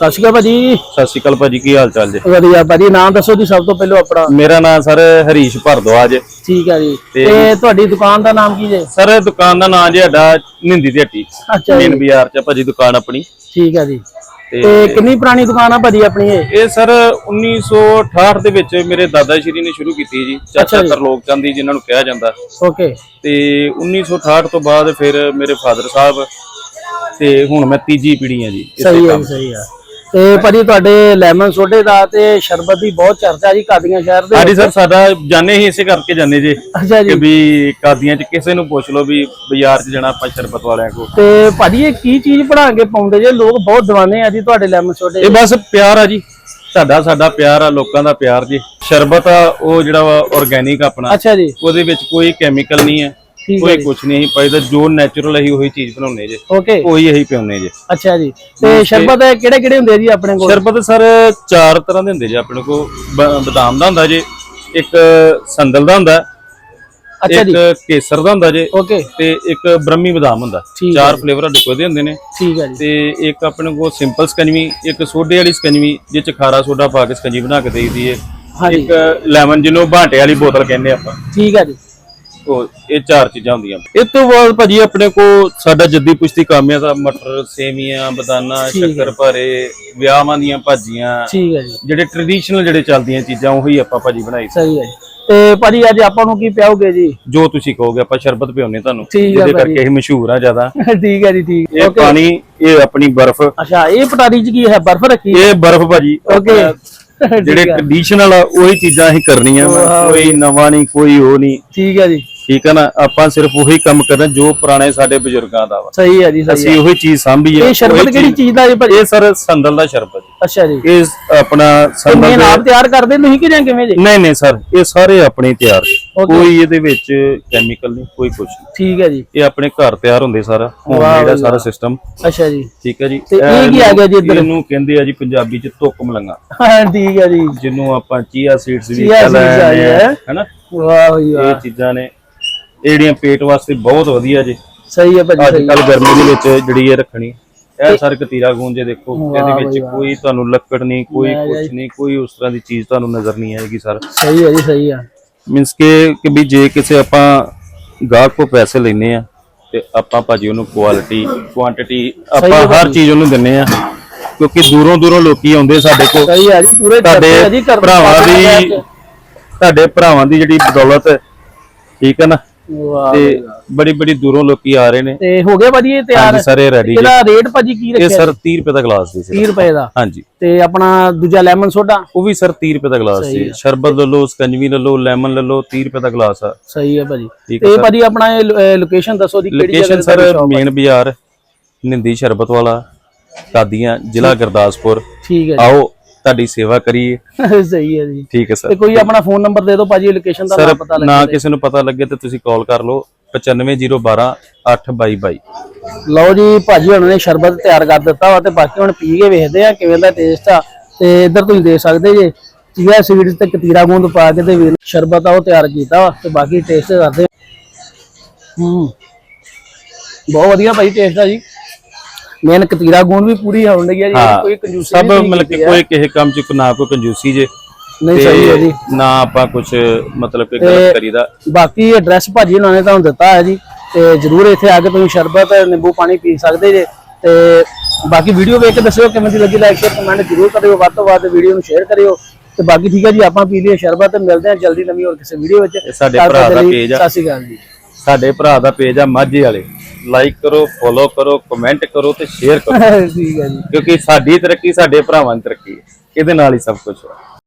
ਸਤਿ ਸ਼੍ਰੀ ਅਕਾਲ ਭਾਜੀ। ਸਤਿ ਸ਼੍ਰੀ ਅਕਾਲ ਭਾਜੀ ਕੀ ਹਾਲ ਚਾਲ ਜੀ? ਵਧੀਆ ਭਾਜੀ ਨਾਮ ਦੱਸੋ ਜੀ ਸਭ ਤੋਂ ਪਹਿਲਾਂ ਆਪਣਾ। ਮੇਰਾ ਨਾਮ ਸਰ ਹਰੀਸ਼ ਭਰਦਵਾਜ ਠੀਕ ਹੈ ਜੀ। ਤੇ- ਤੁਹਾਡੀ ਦੁਕਾਨ ਦਾ ਨਾਮ ਕੀ ਜੇ? ਸਰ ਦੁਕਾਨ ਦਾ ਨਾਮ ਜੀ ਸਾਡਾ ਨਿੰਦੀ ਦੀ ਹੱਟੀ ਅੱਛਾ ਮੇਨ ਬਾਜ਼ਾਰ ਚ ਭਾਜੀ ਦੁਕਾਨ ਆਪਣੀ। ਠੀਕ ਹੈ ਜੀ। ਤੇ ਕਿੰਨੀ ਪੁਰਾਣੀ ਦੁਕਾਨ ਆ ਭਾਜੀ ਆਪਣੀ ਇਹ? ਇਹ ਸਰ 1968 ਦੇ ਵਿੱਚ ਮੇਰੇ ਦਾਦਾ ਸ਼੍ਰੀ ਨੇ ਸ਼ੁਰੂ ਕੀਤੀ ਜੀ। ਚਾਚਾ। ਤਰਲੋਕ ਚੰਦ ਜੀ ਜਿਨ੍ਹਾਂ ਨੂੰ ਕਿਹਾ ਜਾਂਦਾ। ਓਕੇ। ਤੇ 1968 ਤੋਂ ਬਾਅਦ ਫਿਰ ਮੇਰੇ ਫਾਦਰ ਸਾਹਿਬ ਤੇ ਹੁਣ ਮੈਂ ਤੀਜੀ ਪੀੜ੍ਹੀ ਆ ਜੀ ਸਹੀ ਹੈ ਸਹੀ ਹੈ ਤੇ ਭਾਜੀ ਤੁਹਾਡੇ ਲੈਮਨ ਸੋਡੇ ਦਾ ਤੇ ਸ਼ਰਬਤ ਦੀ ਬਹੁਤ ਚਰਚਾ ਜੀ ਕਾਦੀਆਂ ਸ਼ਹਿਰ ਦੇ ਹਾਂਜੀ ਸਰ ਸਾਡਾ ਜਾਣੇ ਹੀ ਇਸੇ ਕਰਕੇ ਜਾਣੇ ਜੇ ਅੱਛਾ ਕਿ ਜੀ ਵੀ ਕਾਦੀਆਂ ਚ ਕਿਸੇ ਨੂੰ ਪੁੱਛ ਲਓ ਵੀ ਬਾਜ਼ਾਰ ਚ ਜਾਣਾ ਆਪਾਂ ਸ਼ਰਬਤ ਵਾਲਿਆਂ ਕੋਲ। ਤੇ ਭਾਜੀ ਇਹ ਕੀ ਚੀਜ਼ ਬਣਾ ਕੇ ਪਾਉਂਦੇ ਜੇ? ਲੋਕ ਬਹੁਤ دیਵਾਨੇ ਆ ਜੀ ਤੁਹਾਡੇ ਲੈਮਨ ਸੋਡੇ ਇਹ ਬਸ ਪਿਆਰ ਆ ਜੀ। ਸਾਡਾ ਸਾਡਾ ਪਿਆਰ ਆ ਲੋਕਾਂ ਦਾ ਪਿਆਰ ਜੀ। ਸ਼ਰਬਤ ਆ ਉਹ ਜਿਹੜਾ ਵਾ ਆਰਗੇਨਿਕ ਆਪਣਾ। ਅੱਛਾ ਜੀ। ਉਹਦੇ ਵਿੱਚ ਕੋਈ ਕੈਮੀਕਲ ਨਹੀਂ ਹੈ। ਠੀਕ ਕੋਈ ਕੁਝ ਨਹੀਂ ਪਾਈਦਾ ਜੋ ਨੈਚੁਰਲ ਅਸੀਂ ਉਹੀ ਚੀਜ਼ ਬਣਾਉਨੇ ਜੇ। ਓਕੇ ਉਹੀ ਅਸੀਂ ਪਿਉਨੇ ਜੇ। ਅੱਛਾ ਜੀ। ਤੇ ਸ਼ਰਬਤ ਕਿਹੜੇ ਕਿਹੜੇ ਹੁੰਦੇ ਆ ਜੀ ਆਪਣੇ ਕੋਲ? ਸ਼ਰਬਤ ਸਰ ਚਾਰ ਤਰ੍ਹਾਂ ਦੇ ਹੁੰਦੇ ਜੇ ਆਪਣੇ ਕੋ ਬਦਾਮ ਦਾ ਹੁੰਦਾ ਜੇ ਇੱਕ ਸੰਦਲ ਦਾ ਹੁੰਦਾ ਅੱਛਾ ਜੀ। ਇੱਕ ਕੇਸਰ ਦਾ ਹੁੰਦਾ ਜੇ ਓਕੇ ਤੇ ਇੱਕ ਬ੍ਰਹਮੀ ਬਦਾਮ ਹੁੰਦਾ। ਠੀਕ ਚਾਰ ਫਲੇਵਰ ਸਾਡੇ ਕੋਲ ਦੇ ਹੁੰਦੇ ਨੇ। ਠੀਕ ਹੈ ਜੀ। ਤੇ ਇੱਕ ਆਪਣੇ ਕੋਲ ਸਿੰਪਲ ਸਕੰਜਵੀ ਇੱਕ ਸੋਡੇ ਵਾਲੀ ਸਕੰਜਵੀ ਜਿਹ ਚ ਖਾਰਾ ਸੋਡਾ ਪਾ ਕੇ ਸਕੰਜਵੀ ਬਣਾ ਕੇ ਦੇਈਦੀ ਏ। ਹਾਂਜੀ। ਇੱਕ ਲੈਮਨ ਜਿਹਨੂੰ ਬਾਂਟੇ ਵਾਲੀ ਬੋਤਲ ਕਹਿੰਦੇ ਆਪਾਂ। ਠੀਕ ਹੈ ਜੀ। ਉਹ ਇਹ ਚਾਰ ਚੀਜ਼ਾਂ ਹੁੰਦੀਆਂ। ਇਸ ਤੋਂ ਬਾਅਦ ਭਾਜੀ ਆਪਣੇ ਕੋਲ ਸਾਡਾ ਜੱਦੀ ਪੁਸ਼ਤੀ ਕੰਮ ਆ ਦਾ ਮਟਰ ਸੇਵੀਆਂ ਬਦਾਨਾ ਸ਼ੱਕਰ ਭਾਰੇ ਵਿਆਹਾਂ ਦੀਆਂ ਭਾਜੀਆਂ ਠੀਕ ਹੈ ਜੀ। ਜਿਹੜੇ ਟ੍ਰੈਡੀਸ਼ਨਲ ਜਿਹੜੇ ਚੱਲਦੀਆਂ ਚੀਜ਼ਾਂ ਉਹੀ ਆਪਾਂ ਭਾਜੀ ਬਣਾਈ ਸਹੀ ਹੈ ਜੀ। ਤੇ ਭਾਜੀ ਅੱਜ ਆਪਾਂ ਨੂੰ ਕੀ ਪਿਆਓਗੇ ਜੀ? ਜੋ ਤੁਸੀਂ ਕਹੋਗੇ ਆਪਾਂ ਸ਼ਰਬਤ ਪਿਉਨੇ ਤੁਹਾਨੂੰ। ਠੀਕ ਭਾਜੀ। ਕਰਕੇ ਇਹ ਮਸ਼ਹੂਰ ਆ ਜ਼ਿਆਦਾ। ਠੀਕ ਹੈ ਜੀ ਠੀਕ। ਇਹ ਪਾਣੀ ਇਹ ਆਪਣੀ ਬਰਫ਼। ਅੱਛਾ ਇਹ ਪਟਾਰੀ ਚ ਕੀ ਹੈ? ਬਰਫ਼ ਰੱਖੀ ਇਹ ਬਰਫ਼ ਭਾਜੀ। ਓਕੇ ਜਿਹੜੇ ਟ੍ਰੈਡੀਸ਼ਨਲ ਆ ਉਹੀ ਚੀਜ਼ਾਂ ਅਸੀਂ ਕਰਨੀਆਂ ਵਾ। ਕੋਈ ਨਵਾਂ ਨਹੀਂ ਕੋਈ ਉਹ ਨਹੀਂ। ਠੀਕ ਹੈ ਜੀ। ਠੀਕ ਹੈ ਨਾ? ਆਪਾਂ ਸਿਰਫ ਉਹੀ ਕੰਮ ਕਰਨਾ ਜੋ ਪੁਰਾਣੇ ਸਾਡੇ ਬਜ਼ੁਰਗਾਂ ਦਾ ਵਾ। ਸਹੀ ਹੈ ਜੀ ਸਹੀ ਅਸੀਂ ਉਹੀ ਚੀਜ਼ ਸਾਂਭੀ ਹੈ ਇਹ ਸ਼ਰਬਤ ਕਿਹੜੀ ਚੀਜ਼ ਦਾ ਜੀ ਭਾਜੀ? ਇਹ ਸਰ ਸੰਦਲ ਦਾ ਸ਼ਰਬਤ ਅੱਛਾ ਜੀ। ਇਹ ਆਪਣਾ ਸੰਦਲ ਦੇ ਆਪ ਤਿਆਰ ਕਰਦੇ ਤੁਸੀਂ ਕਿ ਜਾਂ ਕਿਵੇਂ ਜੀ? ਨਹੀਂ ਨਹੀਂ ਸਰ ਇਹ ਸਾਰੇ ਆਪਣੇ ਤਿਆਰ ਕੋਈ ਇਹਦੇ ਵਿੱਚ ਕੈਮੀਕਲ ਨਹੀਂ ਕੋਈ ਕੁਝ ਨਹੀਂ। ਠੀਕ ਹੈ ਜੀ। ਇਹ ਆਪਣੇ ਘਰ ਤਿਆਰ ਹੁੰਦੇ ਸਾਰਾ ਹੋਮਮੇਡ ਸਾਰਾ ਸਿਸਟਮ ਅੱਛਾ ਜੀ। ਠੀਕ ਹੈ ਜੀ। ਤੇ ਇਹ ਕੀ ਆ ਗਿਆ ਜੀ ਇੱਧਰ? ਇਹਨੂੰ ਕਹਿੰਦੇ ਆ ਜੀ ਪੰਜਾਬੀ ਚ ਤੁੱਕ ਮਲੰਗਾ। ਹਾਂ ਠੀਕ ਹੈ ਜੀ। ਜਿਹਨੂੰ ਆਪਾਂ ਚੀਆ ਸੀਡਸ ਵੀ ਕਹਿੰਦੇ ਆ? ਹੈਨਾ? ਵਾਹ ਜੀ ਇਹ ਵਾਹ ਚੀਜ਼ਾਂ ਨੇ। ਇਹ ਜਿਹੜੀਆਂ ਪੇਟ ਵਾਸਤੇ ਬਹੁਤ ਵਧੀਆ ਜੀ। ਸਹੀ ਹੈ ਭਾਜੀ ਅੱਜ ਸਹੀ ਕੱਲ ਗਰਮੀ ਦੇ ਵਿੱਚ ਜਿਹੜੀ ਇਹ ਰੱਖਣੀ ਇਹ ਸਰ ਕਤੀਰਾ ਗੂੰਜੇ ਦੇਖੋ ਇਹਦੇ ਵਿੱਚ ਕੋਈ ਤੁਹਾਨੂੰ ਲੱਕੜ ਨਹੀਂ ਕੋਈ ਕੁਝ ਨਹੀਂ ਕੋਈ ਉਸ ਤਰ੍ਹਾਂ ਦੀ ਚੀਜ਼ ਤੁਹਾਨੂੰ ਨਜ਼ਰ ਨਹੀਂ ਆਏਗੀ ਸਰ। ਸਹੀ ਹੈ ਜੀ ਸਹੀ ਹੈ। ਮੀਨਸ ਕਿ ਕਿ ਵੀ ਜੇ ਕਿਸੇ ਆਪਾਂ ਗਾਹਕ ਕੋ ਪੈਸੇ ਲੈਨੇ ਆ ਤੇ ਆਪਾਂ ਭਾਜੀ ਉਹਨੂੰ ਕੁਆਲਿਟੀ ਕੁਆਂਟੀਟੀ ਆਪਾਂ ਹਰ ਚੀਜ਼ ਉਹਨੂੰ ਦਿੰਨੇ ਆ ਕਿਉਂਕਿ ਦੂਰੋਂ ਦੂਰੋਂ ਲੋਕੀ ਆਉਂਦੇ ਸਾਡੇ ਕੋਲ। ਸਹੀ ਹੈ ਜੀ ਪੂਰੇ ਤੁਹਾਡੇ ਆ ਭਰਾਵਾਂ ਦੀ ਤੁਹਾਡੇ ਭਰਾਵਾਂ ਦੀ ਜਿਹੜੀ ਬਦੌਲਤ ਠੀਕ ਹੈ ਨਾ? ਤੇ ਬੜੀ ਬੜੀ ਦੂਰੋਂ ਲੋਕੀ ਆ ਰਹੇ ਨੇ। ਤੇ ਹੋ ਗਿਆ ਭਾਜੀ ਇਹ ਤਿਆਰ? ਹਾਂਜੀ ਸਰ ਇਹ ਰੈਡੀ ਇਹਦਾ ਰੇਟ ਭਾਜੀ ਕੀ ਇਹ ਰੱਖਿਆ ਸਰ 30 ਰੁਪਏ ਦਾ ਗਲਾਸ ਦੀ 30 ਸੀ ਰੁਪਏ ਦਾ? ਹਾਂਜੀ। ਤੇ ਆਪਣਾ ਦੂਜਾ ਲੈਮਨ ਸੋਡਾ? ਉਹ ਵੀ ਸਰ 30 ਰੁਪਏ ਦਾ ਗਲਾਸ ਸੀ। ਸ਼ਰਬਤ ਲੈ ਲਓ ਸਕੰਜਵੀ ਲੈ ਲਓ ਲੈਮਨ ਲੈ ਲਓ 30 ਰੁਪਏ ਦਾ ਗਲਾਸ ਆ। ਸਹੀ ਹੈ ਭਾਜੀ। ਤੇ ਭਾਜੀ ਆਪਣਾ ਇਹ ਲੋਕੇਸ਼ਨ ਦੱਸੋ ਦੀ ਕਿਹੜੀ ਲੋਕੇਸ਼ਨ ਸਰ ਮੇਨ ਬਾਜ਼ਾਰ ਨਿੰਦੀ ਸ਼ਰਬਤ ਵਾਲਾ ਕਾਦੀਆਂ ਜ਼ਿਲ੍ਹਾ ਗੁਰਦਾਸਪੁਰ। ਠੀਕ ਹੈ ਆਓ ਤੁਹਾਡੀ ਸੇਵਾ ਕਰੀਏ। ਸਹੀ ਹੈ ਜੀ। ਠੀਕ ਹੈ ਸਰ। ਤੇ ਕੋਈ ਆਪਣਾ ਫੋਨ ਨੰਬਰ ਦੇ ਦਿਓ ਭਾਜੀ ਲੋਕੇਸ਼ਨ ਦਾ ਨਾ ਪਤਾ ਨਾ ਕਿਸੇ ਨੂੰ ਪਤਾ ਲੱਗੇ ਤੇ ਤੁਸੀਂ ਕਾਲ ਕਰ ਲਓ 95012 822 ਲਓ ਜੀ ਭਾਜੀ ਉਹਨਾਂ ਨੇ ਸ਼ਰਬਤ ਤਿਆਰ ਕਰ ਦਿੱਤਾ ਵਾ ਤੇ ਬਾਕੀ ਹੁਣ ਪੀ ਕੇ ਵੇਖਦੇ ਆ ਕਿਵੇਂ ਦਾ ਟੇਸਟ ਆ। ਤੇ ਇੱਧਰ ਤੁਸੀਂ ਦੇਖ ਸਕਦੇ ਜੇ ਚੀਆ ਸੀਡਸ ਤੇ ਕਤੀਰਾ ਗੂੰਦ ਪਾ ਕੇ ਤੇ ਸ਼ਰਬਤ ਆ ਉਹ ਤਿਆਰ ਕੀਤਾ ਵਾ ਤੇ ਬਾਕੀ ਟੇਸਟ ਕਰਦੇ ਹੂੰ। ਬਹੁਤ ਵਧੀਆ ਭਾਈ ਟੇਸਟ ਆ ਜੀ। ਮੇਨ ਕਤੀਰਾ ਗੂੰਦ ਵੀ ਪੂਰੀ ਆਉਣ ਡਈ ਆ ਜੀ ਕੋਈ ਕੰਜੂਸੀ ਸਭ ਮਤਲਬ ਕਿ ਕੋਈ ਕਿਸੇ ਕੰਮ ਚ ਨਾ ਕੋਈ ਕੰਜੂਸੀ ਜੇ। ਨਹੀਂ ਸਹੀ ਹੈ ਜੀ। ਨਾ ਆਪਾਂ ਕੁਝ ਮਤਲਬ ਕਿ ਗਲਤ ਕਰੀਦਾ। ਬਾਕੀ ਐਡਰੈਸ ਭਾਜੀ ਉਹਨਾਂ ਨੇ ਤੁਹਾਨੂੰ ਦਿੱਤਾ ਹੈ ਜੀ ਤੇ ਜਰੂਰ ਇੱਥੇ ਆ ਕੇ ਤੁਸੀਂ ਸ਼ਰਬਤ ਨਿੰਬੂ ਪਾਣੀ ਪੀ ਸਕਦੇ ਜੇ। ਤੇ ਬਾਕੀ ਵੀਡੀਓ ਵੇਖ ਕੇ ਦੱਸਿਓ ਕਿਵੇਂ ਦੀ ਲੱਗੀ ਲਾਈਕ ਸ਼ੇਅਰ ਕਮੈਂਟ ਜਰੂਰ ਕਰਿਓ ਵੱਧ ਤੋਂ ਵੱਧ ਵੀਡੀਓ ਨੂੰ ਸ਼ੇਅਰ ਕਰਿਓ। ਤੇ ਬਾਕੀ ਠੀਕ ਹੈ ਜੀ ਆਪਾਂ ਪੀ ਲਈਏ ਸ਼ਰਬਤ ਤੇ ਮਿਲਦੇ ਹਾਂ ਜਲਦੀ ਨਵੀਂ ਹੋਰ ਕਿਸੇ ਵੀਡੀਓ ਵਿੱਚ। ਸਾਡੇ ਭਰਾ ਦਾ ਪੇਜ ਆ। ਸਤਿ ਸ਼੍ਰੀ ਅਕਾਲ ਜੀ। ਸਾਡੇ ਭਰਾ ਦਾ ਪੇਜ ਆ ਮਾਝੇ ਵਾਲੇ। ਲਾਈਕ ਕਰੋ ਫੋਲੋ ਕਰੋ ਕਮੈਂਟ ਕਰੋ ਤੇ ਸ਼ੇਅਰ ਕਰੋ। ਠੀਕ ਹੈ ਜੀ। ਕਿਉਂਕਿ ਸਾਡੀ ਤਰੱਕੀ ਸਾਡੇ ਭਰਾਵਾਂ ਦੀ ਤਰੱਕੀ ਹੈ। ਇਹਦੇ ਨਾਲ ਹੀ ਸਭ ਕੁਝ ਹੈ